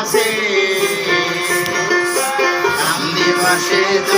আছে। কাম বাসে জমি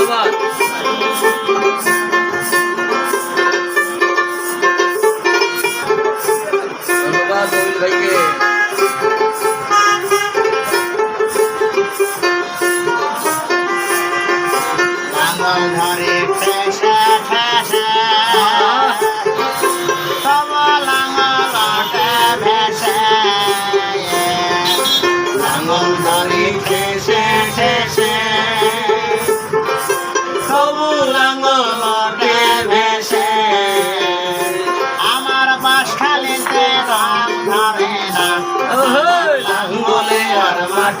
ধন্যবাদ ধন্যবাদ রবিল ভাইকে ধরে লাঙ্গলটে ভেসে লাঙ্গল ধরে ঠেসে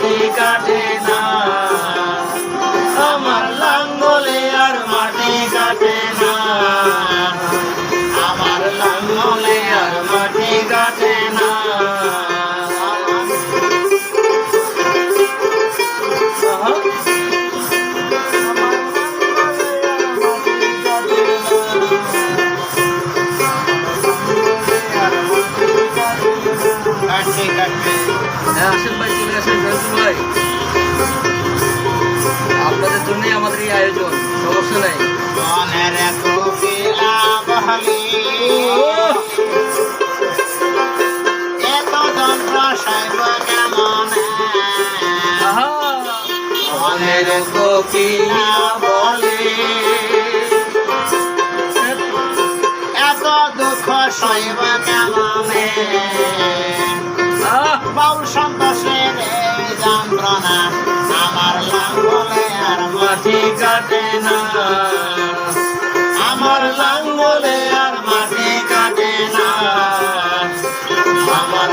মাটি কাটে না। আমার মাটি কাটে না। আমার লাঙ্গলে মাটি কাটে না। হ্যাঁ আসেন ভাই। ভাই আপনাদের জন্যই আমাদের এই আয়োজন সমস্যা নাই মনের কোকিলা বলে এত দুঃখ সইব কেমনে? বাউল না আমার লাঙ্গলে আর মাটি কাটে না। আমার লাঙ্গলে আর মাটি কাটে না। আমার